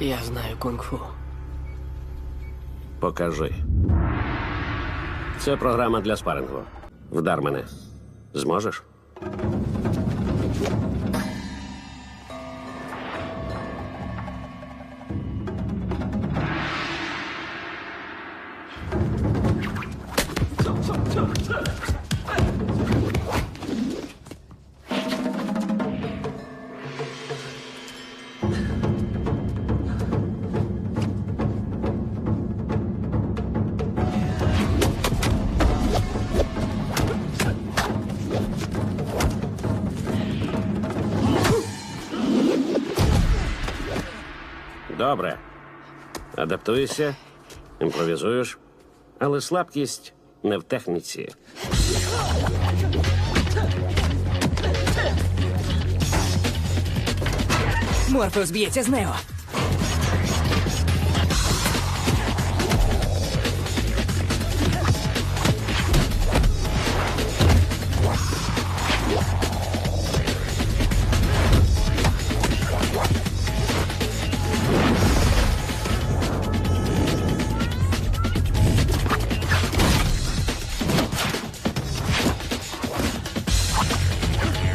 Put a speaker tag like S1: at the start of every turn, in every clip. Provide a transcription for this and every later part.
S1: Я знаю кунг-фу.
S2: Покажи. Це програма для спарингу. Вдар мене. Зможеш? Добре. Адаптуєшся, імпровізуєш, але слабкість не в техніці.
S3: Морфеус б'ється з Нео. Okay.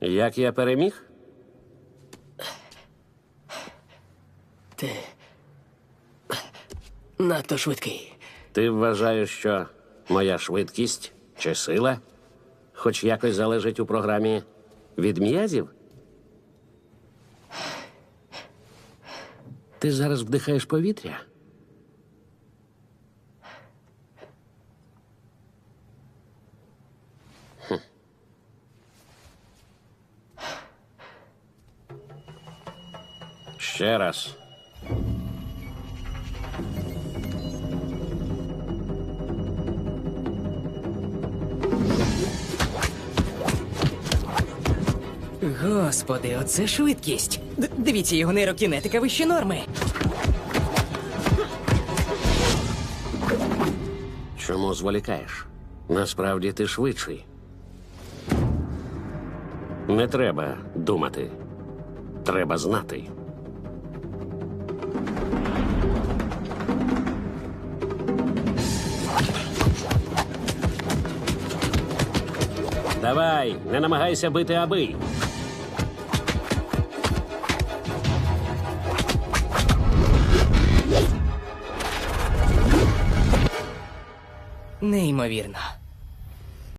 S2: Як я переміг?
S1: Ти надто швидкий.
S2: Ти вважаєш, що моя швидкість чи сила хоч якось залежить у програмі від м'язів? Ти зараз вдихаєш повітря? Ще раз.
S3: Господи, оце швидкість. Д- дивіться, його нейрокінетика вище норми.
S2: Чому зволікаєш? Насправді ти швидший. Не треба думати. Треба знати. Давай, не намагайся бити аби.
S3: Неймовірно.